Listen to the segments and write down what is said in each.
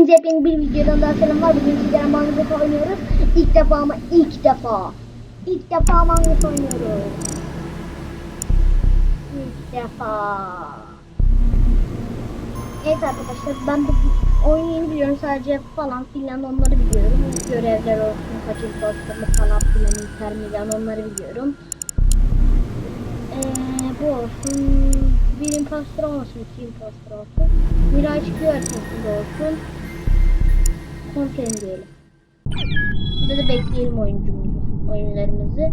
Hepinize hepiniz bir videodan daha selamlar. Bugün sizlere Minecraft oynuyoruz. İlk defa ama ilk defa. İlk defa Minecraft oynuyoruz. İlk defa. Evet arkadaşlar ben bu oyunu biliyorum sadece falan filan onları biliyorum. Görevler olsun, kaç imposterlı falan filan intermilyan onları biliyorum. Ee, bu olsun. Bir impostor olmasın, iki impostor olsun. Miraç haritasında olsun. Konten diyelim. Burada da bekleyelim oyuncumuzu, oyunlarımızı.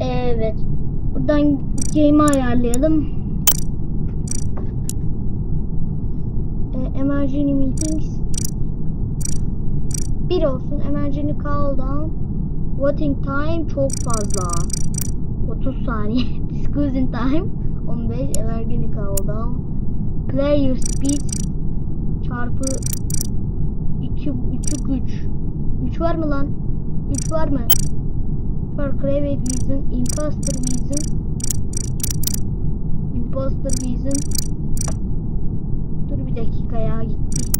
Evet. Buradan game'i ayarlayalım. Ee, emergency meetings. Bir olsun. Emergency call down. Waiting time çok fazla. 30 saniye. Discussing time 15. Emergency call down. Player speed çarpı 2 3 3. 3 var mı lan? 3 var mı? For private reason, imposter reason. Imposter reason. Dur bir dakika ya gitti.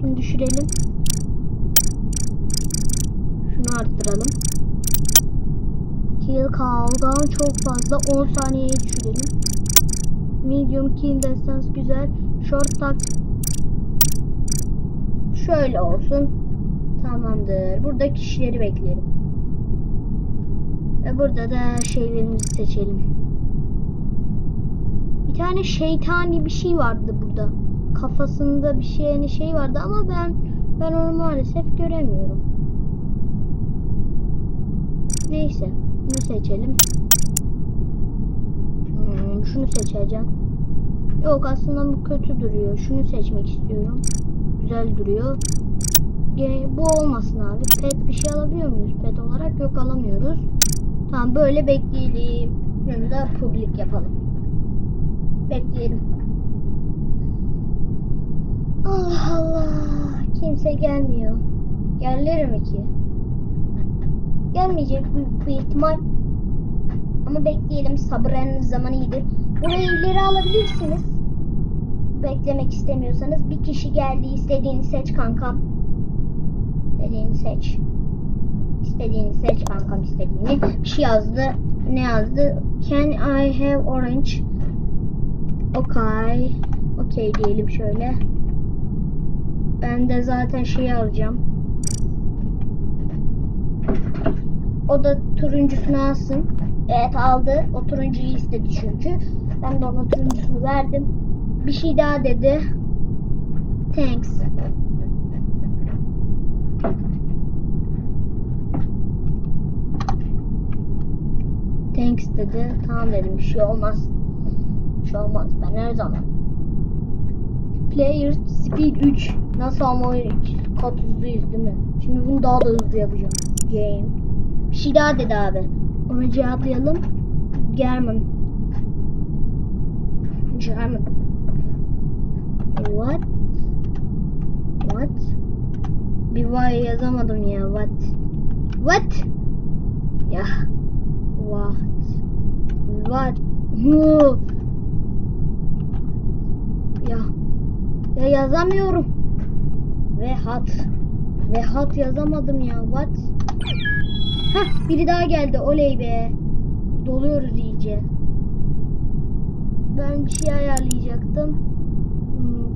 Şunu düşürelim. Şunu arttıralım. Kill countdown çok fazla 10 saniyeye düşürelim. Medium kill distance güzel. Short tak şöyle olsun. Tamamdır. Burada kişileri bekleyelim. Ve burada da şeylerimizi seçelim. Bir tane şeytani bir şey vardı burada. Kafasında bir şey hani şey vardı ama ben ben onu maalesef göremiyorum. Neyse. Bunu seçelim. Hmm, şunu seçeceğim. Yok aslında bu kötü duruyor. Şunu seçmek istiyorum. Güzel duruyor. Yani bu olmasın abi. Pet bir şey alabiliyor muyuz? Pet olarak yok alamıyoruz. Tamam böyle bekleyelim. Bunu da public yapalım. Bekleyelim. Allah Allah. Kimse gelmiyor. Gelir mi ki? Gelmeyecek büyük bir ihtimal. Ama bekleyelim. Sabırlarınız zaman iyidir. Burayı ileri alabilirsiniz. Beklemek istemiyorsanız. Bir kişi geldi. istediğini seç kankam. İstediğini seç. İstediğini seç kankam istediğini. Bir şey yazdı. Ne yazdı? Can I have orange? Okay. Okay diyelim şöyle. Ben de zaten şeyi alacağım. O da turuncusunu alsın. Evet aldı. O turuncuyu istedi çünkü. Ben de ona turuncusunu verdim. Bir şey daha dedi. Thanks. Thanks dedi. Tamam dedim. Bir şey olmaz. Bir şey olmaz. Ben her zaman. Player speed 3. Nasıl ama kat hızlıyız değil mi? Şimdi bunu daha da hızlı yapacağım. Game. Bir şey daha dedi abi. Onu cevaplayalım. German. German. What? What? Bir vay yazamadım ya. What? What? Ya. What? What? Hı. Ya. Ya yazamıyorum. Ve hat. Ve hat yazamadım ya. What? Hah biri daha geldi. Oley be. Doluyoruz iyice. Ben bir şey ayarlayacaktım.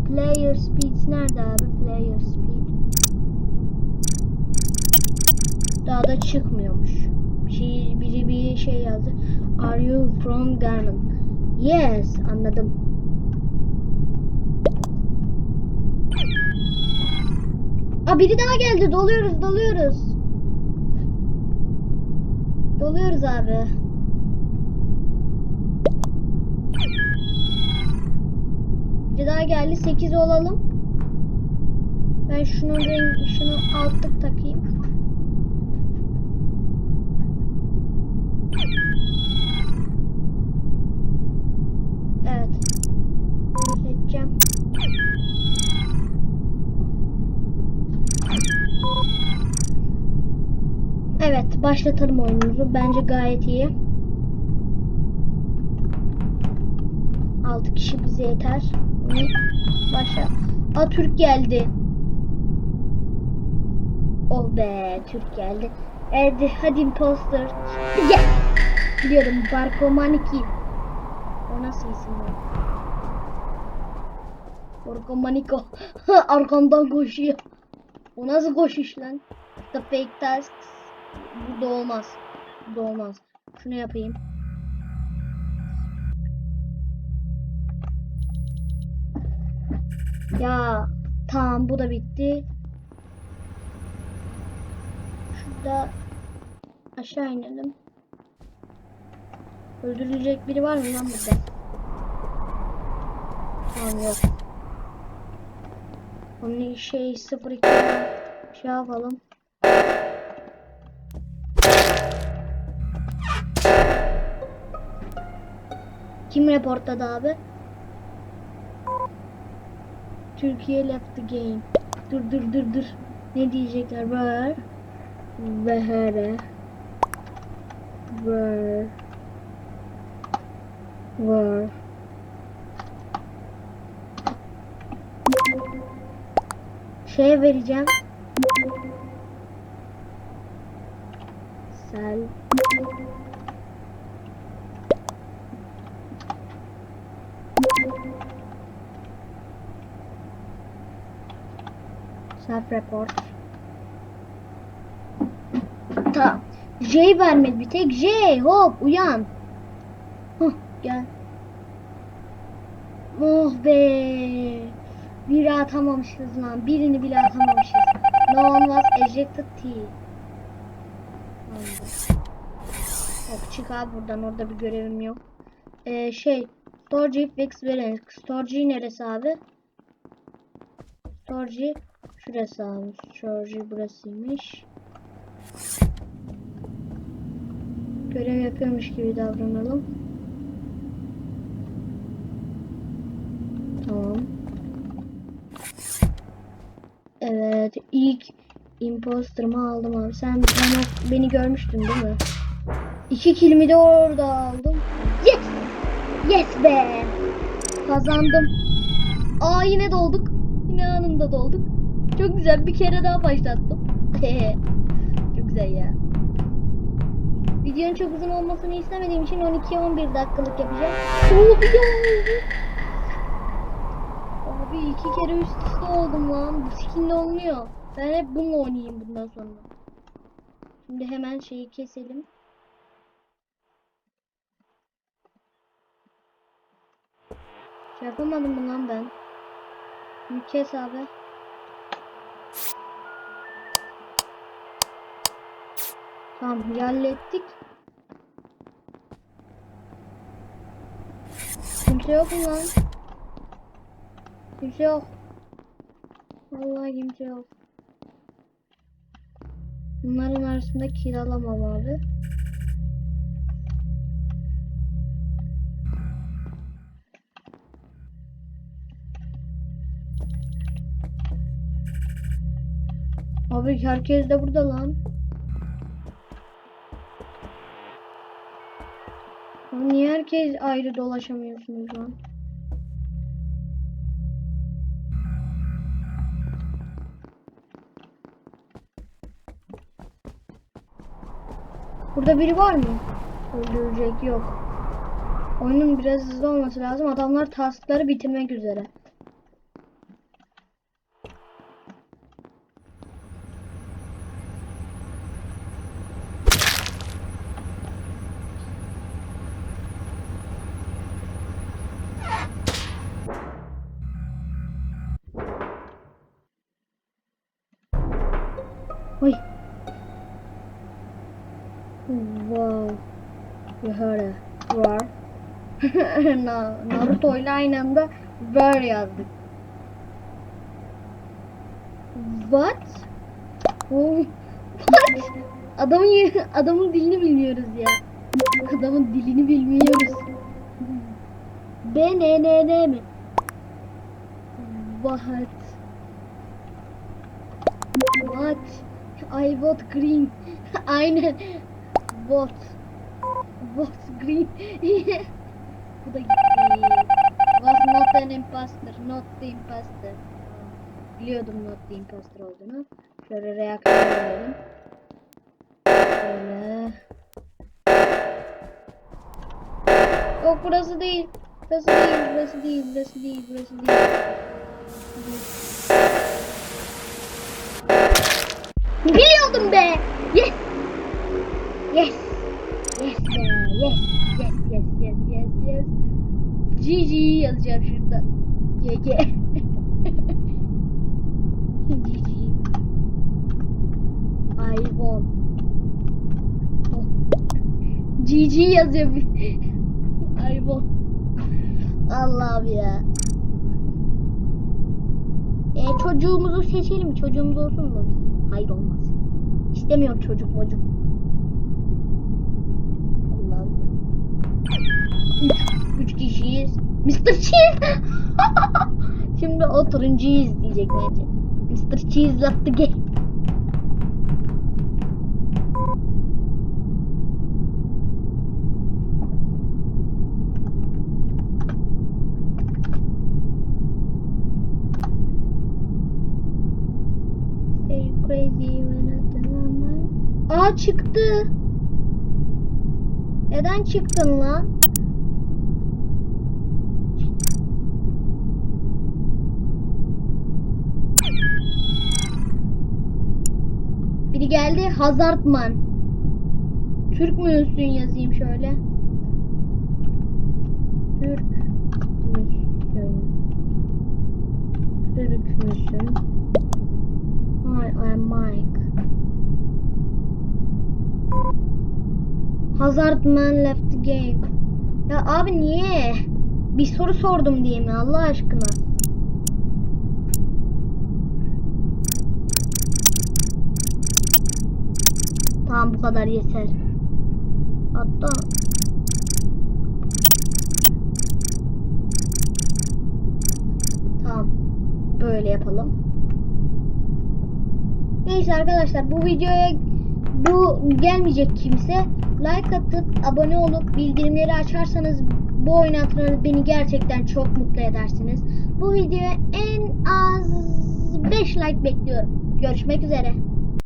Player speed nerede abi? Player speed. Daha da çıkmıyormuş. Şey, biri bir şey yazdı. Are you from Ghana? Yes, anladım. Aa biri daha geldi. Doluyoruz, doluyoruz. Doluyoruz abi. Bir daha geldi. 8 olalım. Ben şunu renk, şunu altlık takayım. Evet. Seçeceğim. Evet, başlatalım oyunumuzu. Bence gayet iyi. 6 kişi bize yeter. Hı, Başla. Aa Türk geldi. Oh be Türk geldi. Hadi hadi imposter. Yes! Biliyorum Barkomaniki. O nasıl isim ya? Barkomaniko. Arkamdan koşuyor. O nasıl koşuş lan? The fake tasks. Burada olmaz. Burada olmaz. Şunu yapayım. Ya tamam bu da bitti. Şurada aşağı inelim. Öldürülecek biri var mı lan burada? Tamam yok. Onun şey 02 şey yapalım. Kim reportladı abi? Türkiye left the game. Dur dur dur dur. Ne diyecekler? Var. Vehere. Var. Var. Şey vereceğim. Sel. Self report. Ta J vermedi bir tek J hop uyan. Huh, gel. Oh be. Biri atamamışız lan. Birini bile atamamışız. No one was ejected T. Hop çık abi buradan orada bir görevim yok. Ee, şey Storage fix verin. Storage neresi abi? Storage şurası abi. Storage burasıymış. Görev yapıyormuş gibi davranalım. Tamam. Evet ilk imposter'ımı aldım abi. Sen bana, beni görmüştün değil mi? İki kilimi de orada aldım. Yes! Yes be! Kazandım. Aa yine dolduk. Yine anında dolduk. Çok güzel bir kere daha başlattım. çok güzel ya. Videonun çok uzun olmasını istemediğim için 12-11 dakikalık yapacağım. Video oldu. Abi iki kere üst üste oldum lan. Bu skinle olmuyor. Ben hep bununla oynayayım bundan sonra. Şimdi hemen şeyi keselim. Yapamadım mı lan ben? Kes abi. Tamam hallettik. Kimse yok mu lan? Kimse yok. Vallahi kimse yok. Bunların arasında kiralamam abi. Abi herkes de burada lan. Niye herkes ayrı dolaşamıyorsunuz lan? Burada biri var mı? Öldürecek yok. Oyunun biraz hızlı olması lazım. Adamlar taskları bitirmek üzere. You heard a war. Na- Naruto ile aynı anda war yazdık. What? Oh, What? Adamın adamın dilini bilmiyoruz ya. Adamın dilini bilmiyoruz. B ne ne ne mi? What? What? I vote green. Aynen. Vote. Vote green. Bu da gitti. not an imposter. Not the imposter. Biliyordum not the imposter olduğunu. Şöyle reaktör alalım. Şöyle. Yok burası değil. Burası değil, burası değil, burası değil, burası değil. Biliyordum be. Yes. Yes. Yes be. Yes. Yes, yes, yes, yes, yes. GG yazacağım şurada. GG. GG. I won. GG yazıyor. I won. Allah'ım ya. E, çocuğumuzu seçelim? Çocuğumuz olsun mu? Hayır olmaz. İstemiyorum çocuk mocuk. Allah'ım. Üç, üç kişiyiz. Mr. Cheese. Şimdi o turuncuyu izleyecek bence. Mr. Cheese tell my- Aa çıktı. Neden çıktın lan? Biri geldi Hazardman. Türk müsün yazayım şöyle. Türk müsün? Türk müsün? Hi, I'm Mike. Hazardman left the game. Ya abi niye? Bir soru sordum diye mi Allah aşkına? Tamam bu kadar yeter. Hatta Tamam. Böyle yapalım. Neyse arkadaşlar bu videoya bu gelmeyecek kimse like atıp abone olup bildirimleri açarsanız bu oynatmanız beni gerçekten çok mutlu edersiniz. Bu videoya en az 5 like bekliyorum. Görüşmek üzere.